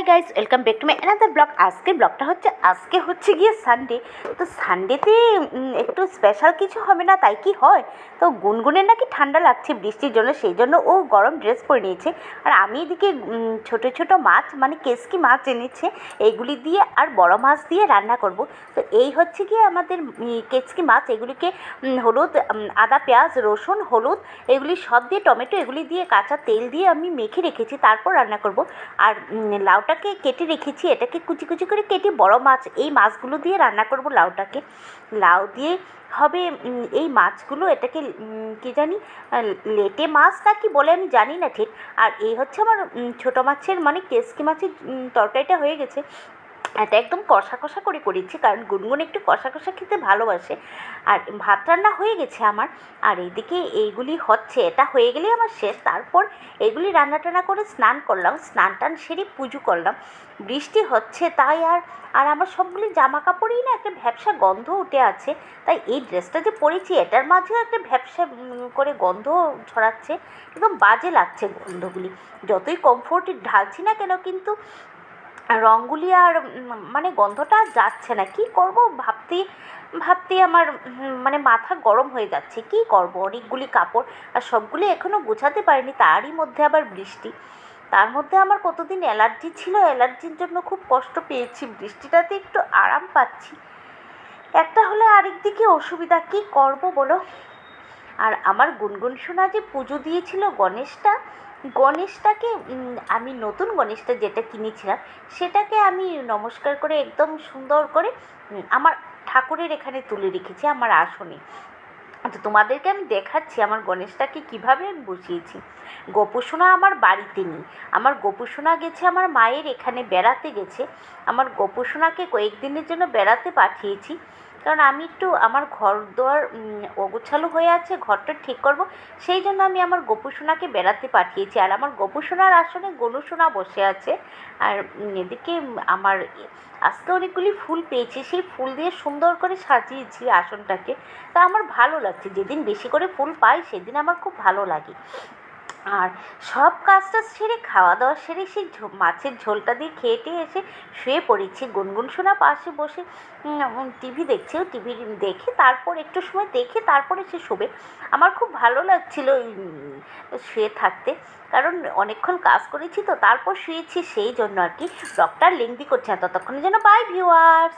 Hi guys welcome back to my another blog আজকের ব্লগটা হচ্ছে আজকে হচ্ছে গিয়ে সানডে তো সানডেতে একটু স্পেশাল কিছু হবে না তাই কি হয়? তো গুনগুনের নাকি ঠান্ডা লাগছে বৃষ্টির জন্য সেই জন্য ও গরম ড্রেস পরে নিয়েছে। আর আমি এদিকে ছোট ছোট মাছ মানে কেসকি মাছ এনেছে এইগুলি দিয়ে আর বড় মাছ দিয়ে রান্না করব। তো এই হচ্ছে গিয়ে আমাদের কেসকি মাছ এগুলিকে হলুদ আদা পেঁয়াজ রসুন হলুদ এগুলি সব দিয়ে টমেটো এগুলি দিয়ে কাঁচা তেল দিয়ে আমি মেখে রেখেছি তারপর রান্না করব। আর উম, লাউটাকে কেটে রেখেছি, এটাকে কুচি কুচি করে কেটে বড় মাছ, এই মাছগুলো দিয়ে রান্না করব লাউটাকে। লাউ দিয়ে হবে এই মাছগুলো, এটাকে কি জানি লেটে মাছ না কি বলে আমি জানি না ঠিক। আর এই হচ্ছে আমার ছোটো মাছের মানে কেসকি মাছের তরকারিটা হয়ে গেছে। এটা একদম কষা কষা করে করেছি, কারণ গুনগুন একটু কষা কষা খেতে ভালোবাসে। আর ভাত রান্না হয়ে গেছে আমার, আর এইদিকে এইগুলি হচ্ছে, এটা হয়ে গেলেই আমার শেষ। তারপর এগুলি রান্না টান্না করে স্নান করলাম, স্নান টান সেরে পুজো করলাম। বৃষ্টি হচ্ছে তাই আর আর আমার সবগুলি জামা কাপড়েই না একটা ভ্যাবসা গন্ধ উঠে আছে। তাই এই ড্রেসটা যে পরেছি, এটার মাঝেও একটা ভ্যাবসা করে গন্ধ ছড়াচ্ছে, একদম বাজে লাগছে গন্ধগুলি। যতই কমফোর্টে ঢালছি না কেন, কিন্তু রঙগুলি আর মানে গন্ধটা যাচ্ছে না। কি করব? ভাবতে ভাবতে আমার মানে মাথা গরম হয়ে যাচ্ছে। কি করব? অনেকগুলি কাপড় আর সবগুলি এখনও গোছাতে পারিনি। তারই মধ্যে আবার বৃষ্টি। তার মধ্যে আমার কতদিন অ্যালার্জি ছিল? অ্যালার্জির জন্য খুব কষ্ট পেয়েছি। বৃষ্টিটাতে একটু আরাম পাচ্ছি। একটা হলে আরেক দিকে অসুবিধা। কি করব বলো? আর আমার গুনগুন শোনা যে পুজো দিয়েছিল গণেশটা, গণেশটাকে আমি নতুন গণেশটা যেটা কিনেছিলাম, সেটাকে আমি নমস্কার করে একদম সুন্দর করে আমার ঠাকুরের এখানে তুলে রেখেছি, আমার আসনে। তো তোমাদেরকে আমি দেখাচ্ছি আমার গণেশটাকে কীভাবে আমি বসিয়েছি। গোপুসোনা আমার বাড়িতে নেই। আমার গোপুসোনা গেছে আমার মায়ের এখানে বেড়াতে গেছে। আমার গোপুসোনাকে কয়েকদিনের জন্য বেড়াতে পাঠিয়েছি। কারণ আমি একটু আমার ঘর দোয়ার অগোছালো হয়ে আছে, ঘরটা ঠিক করব। সেই জন্য আমি আমার গোপুসোনাকে বেড়াতে পাঠিয়েছি। আর আমার গোপুসোনার আসনে গনুসোনা বসে আছে। আর এদিকে আমার আজকে অনেকগুলি ফুল পেয়েছি। সেই ফুল দিয়ে সুন্দর করে সাজিয়েছি আসনটাকে। তা আমার ভালো লাগছে। যেদিন বেশি করে ফুল পাই, সেদিন আমার খুব ভালো লাগে। আর সব কাজটা সেরে খাওয়া দাওয়া সেরে সেই মাছের ঝোলটা দিয়ে খেয়ে টেয়ে এসে শুয়ে পড়েছি। গুনগুন শোনা পাশে বসে টিভি দেখছে। টিভি দেখে তারপর একটু সময় দেখে তারপরে সে শোবে। আমার খুব ভালো লাগছিল শুয়ে থাকতে। কারণ অনেকক্ষণ কাজ করেছি তো, তারপর শুয়েছি সেই জন্য আর কি। ডক্টর লেংদি করছে ততক্ষণের জন্য বাই ভিউয়ার্স